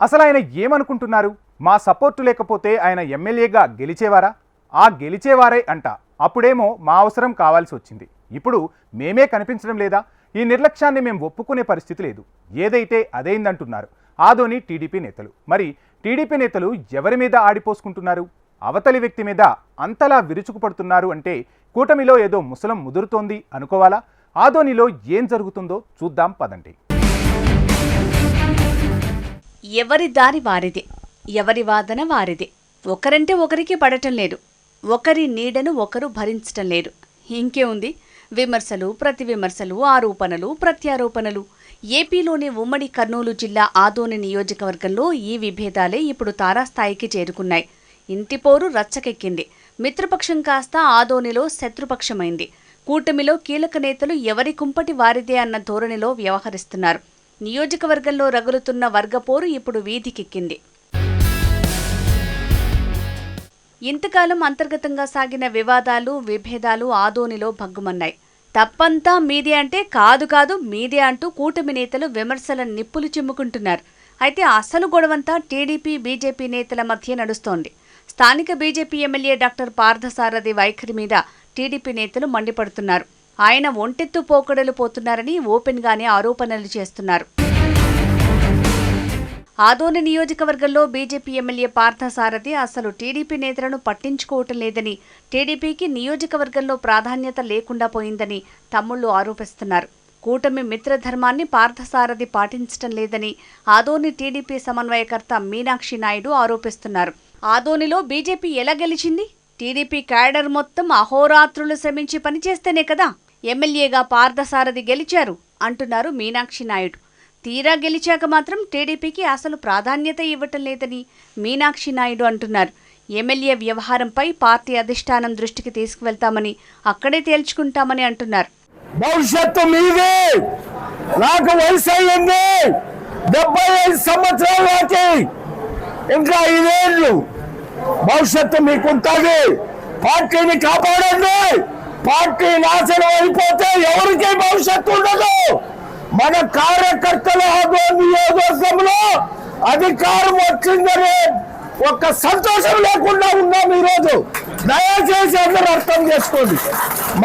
అసలు ఆయన ఏమనుకుంటున్నారు? మా సపోర్టు లేకపోతే ఆయన ఎమ్మెల్యేగా గెలిచేవారా? ఆ గెలిచేవారే అంట. అప్పుడేమో మా అవసరం కావాల్సి వచ్చింది. ఇప్పుడు మేమే కనిపించడం లేదా? ఈ నిర్లక్ష్యాన్ని మేము ఒప్పుకునే పరిస్థితి లేదు. ఏదైతే అదైందంటున్నారు. ఆదోని టీడీపీ నేతలు. మరి టీడీపీ నేతలు ఎవరి మీద ఆడిపోసుకుంటున్నారు? అవతలి వ్యక్తి మీద అంతలా విరుచుకుపడుతున్నారు అంటే కూటమిలో ఏదో ముసలం ముదురుతోంది అనుకోవాలా? ఆదోనిలో ఏం జరుగుతుందో చూద్దాం పదండి. ఎవరి దారి వారిదే? ఎవరి వాదన వారిదే? ఒకరంటే ఒకరికి పడటం లేదు. ఒకరి నీడను ఒకరు భరించటం లేదు. ఇంకే ఉంది. విమర్శలు ప్రతి విమర్శలు ఆరోపణలు ప్రత్యారోపణలు. ఏపీలోని ఉమ్మడి కర్నూలు జిల్లా ఆదోని నియోజకవర్గంలో ఈ విభేదాలే ఇప్పుడు తారాస్థాయికి చేరుకున్నాయి. ఇంటిపోరు రచ్చకెక్కింది. మిత్రపక్షం కాస్త ఆదోనిలో శత్రుపక్షమైంది. కూటమిలో కీలక నేతలు ఎవరి కుంపటి వారిదే అన్న ధోరణిలో వ్యవహరిస్తున్నారు. నియోజకవర్గంలో రగులుతున్న వర్గపోరు ఇప్పుడు వీధికెక్కింది. ఇంతకాలం అంతర్గతంగా సాగిన వివాదాలు విభేదాలు ఆదోనిలో భగ్గుమన్నాయి. తప్పంతా మీదే అంటే కాదు కాదు మీదే అంటూ కూటమి నేతలు విమర్శల నిప్పులు చిమ్ముకుంటున్నారు. అయితే అసలు గొడవంతా టీడీపీ బీజేపీ నేతల మధ్య నడుస్తోంది. స్థానిక బీజేపీ ఎమ్మెల్యే డాక్టర్ పార్థసారథి వైఖరి మీద టీడీపీ నేతలు మండిపడుతున్నారు. ఆయన ఒంటెత్తు పోకడలు పోతున్నారని ఓపెన్గానే ఆరోపణలు చేస్తున్నారు. ఆదోని నియోజకవర్గంలో బీజేపీ ఎమ్మెల్యే పార్థసారథి అసలు టీడీపీ నేతలను పట్టించుకోవటం లేదని టీడీపీకి నియోజకవర్గంలో ప్రాధాన్యత లేకుండా పోయిందని తమ్ముళ్ళు ఆరోపిస్తున్నారు. కూటమి మిత్రధర్మాన్ని పార్థసారథి పాటించటం లేదని ఆదోని టీడీపీ సమన్వయకర్త మీనాక్షి నాయుడు ఆరోపిస్తున్నారు. ఆదోనిలో బీజేపీ ఎలా గెలిచింది? టీడీపీ క్యాడర్ మొత్తం అహోరాత్రులు శ్రమించి పనిచేస్తేనే కదా ఎమ్మెల్యేగా పార్థసారథి గెలిచారు అంటున్నారు మీనాక్షి నాయుడు. తీరా గెలిచాక మాత్రం టీడీపీకి అసలు ప్రాధాన్యత ఇవ్వటం లేదని మీనాక్షి నాయుడు అంటున్నారు. ఎమ్మెల్యే వ్యవహారంపై పార్టీ అధిష్టానం దృష్టికి తీసుకువెళ్తామని అక్కడే తేల్చుకుంటామని అంటున్నారు. భవిష్యత్తు మీదే. నాకు వయసు అయ్యింది. డెబ్బై ఐదు సంవత్సరాలు నాటి ఇంకా ఐదేళ్ళు. భవిష్యత్తు మీకుంటుంది. పార్టీని కాపాడండి. పార్టీ నాశనం అయిపోతే ఎవరికి భవిష్యత్తు ఉండదు. మన కార్యకర్తల హాగో నియోజకవర్గంలో అధికారం వచ్చిందనే ఒక్క సంతోషం లేకుండా ఉన్నాం ఈరోజు. దయచేసి అందరూ అర్థం చేసుకోండి.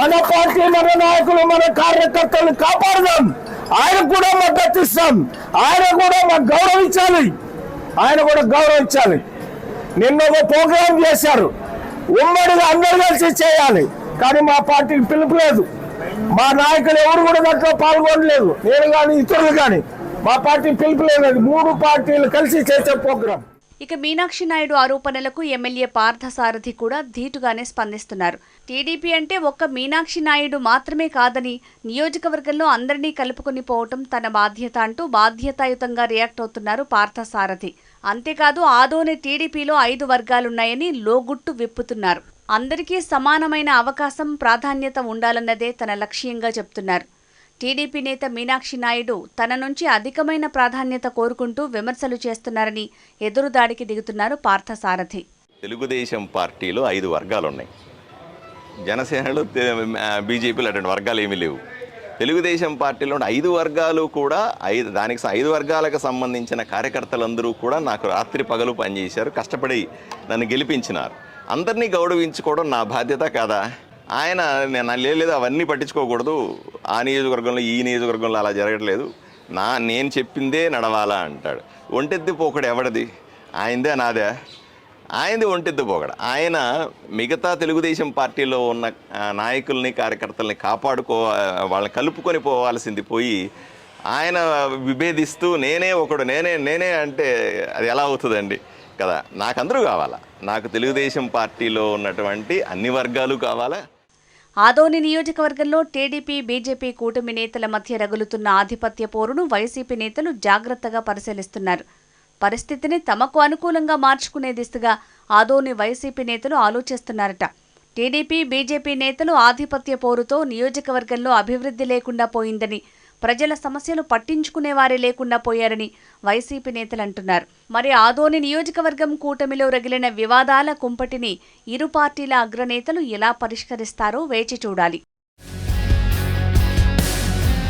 మన పార్టీ మన నాయకులు మన కార్యకర్తలు కాపాడదాం. ఆయన కూడా మద్దతు ఇస్తాం. ఆయన కూడా మాకు గౌరవించాలి ఆయన కూడా గౌరవించాలి నిన్న ఒక ప్రోగ్రాం చేశారు. ఉమ్మడిగా అందరు కలిసి చేయాలి. కానీ మా పార్టీకి పిలుపు లేదు. మా నాయకులు ఎవరు కూడా దాంట్లో పాల్గొనలేదు. నేను కానీ ఇతరులు కానీ మా పార్టీ పిలుపులేదు మూడు పార్టీలు కలిసి చేసే ప్రోగ్రాం. ఇక మీనాక్షి నాయుడు ఆరోపణలకు ఎమ్మెల్యే పార్థసారథి కూడా ధీటుగానే స్పందిస్తున్నారు. టీడీపీ అంటే ఒక్క మీనాక్షి నాయుడు మాత్రమే కాదని నియోజకవర్గంలో అందరినీ కలుపుకొని పోవటం తన బాధ్యత అంటూ బాధ్యతాయుతంగా రియాక్ట్ అవుతున్నారు పార్థసారథి. అంతేకాదు ఆదోని టీడీపీలో ఐదు వర్గాలున్నాయని లోగుట్టు విప్పుతున్నారు. అందరికీ సమానమైన అవకాశం ప్రాధాన్యత ఉండాలన్నదే తన లక్ష్యంగా చెప్తున్నారు. టీడీపీ నేత మీనాక్షి నాయుడు తన నుంచి అధికమైన ప్రాధాన్యత కోరుకుంటూ విమర్శలు చేస్తున్నారని ఎదురుదాడికి దిగుతున్నారు పార్థసారథి. తెలుగుదేశం పార్టీలో ఐదు వర్గాలు ఉన్నాయి జనసేనలో బీజేపీలో అటువంటి వర్గాలు ఏమీ లేవు. తెలుగుదేశం పార్టీలో ఉన్న ఐదు వర్గాలు కూడా ఐదు దానికి ఐదు వర్గాలకు సంబంధించిన కార్యకర్తలందరూ కూడా నాకు రాత్రి పగలు పనిచేశారు. కష్టపడి నన్ను గెలిపించినారు. అందరినీ గౌరవించుకోవడం నా బాధ్యత కాదా? ఆయన నేను లేదు అవన్నీ పట్టించుకోకూడదు. ఆ నియోజకవర్గంలో ఈ నియోజకవర్గంలో అలా జరగట్లేదు. నా నేను చెప్పిందే నడవాలా అంటాడు. ఒంటెత్తి పోకడు ఎవడది? ఆయనదే నాదే. ఆయనది ఒంటెద్దు పోగడ ఆయన మిగతా తెలుగుదేశం పార్టీలో ఉన్న నాయకుల్ని కార్యకర్తల్ని కాపాడుకో వాళ్ళని కలుపుకొని పోవాల్సింది పోయి ఆయన విభేదిస్తూ నేనే ఒకడు నేనే నేనే అంటే అది ఎలా అవుతుందండి? కదా నాకు అందరూ కావాలా? నాకు తెలుగుదేశం పార్టీలో ఉన్నటువంటి అన్ని వర్గాలు కావాలా? ఆదోని నియోజకవర్గంలో టీడీపీ బీజేపీ కూటమి నేతల మధ్య రగులుతున్న ఆధిపత్య పోరును వైసీపీ నేతలు జాగ్రత్తగా పరిశీలిస్తున్నారు. పరిస్థితిని తమకు అనుకూలంగా మార్చుకునే దిశగా ఆదోని వైసీపీ నేతలు ఆలోచిస్తున్నారట. టీడీపీ బీజేపీ నేతలు ఆధిపత్య పోరుతో నియోజకవర్గంలో అభివృద్ధి లేకుండా పోయిందని ప్రజల సమస్యలు పట్టించుకునేవారే లేకుండా పోయారని వైసీపీ నేతలు అంటున్నారు. మరి ఆదోని నియోజకవర్గం కూటమిలో రగిలిన వివాదాల కుంపటిని ఇరు పార్టీల అగ్రనేతలు ఎలా పరిష్కరిస్తారో వేచి చూడాలి.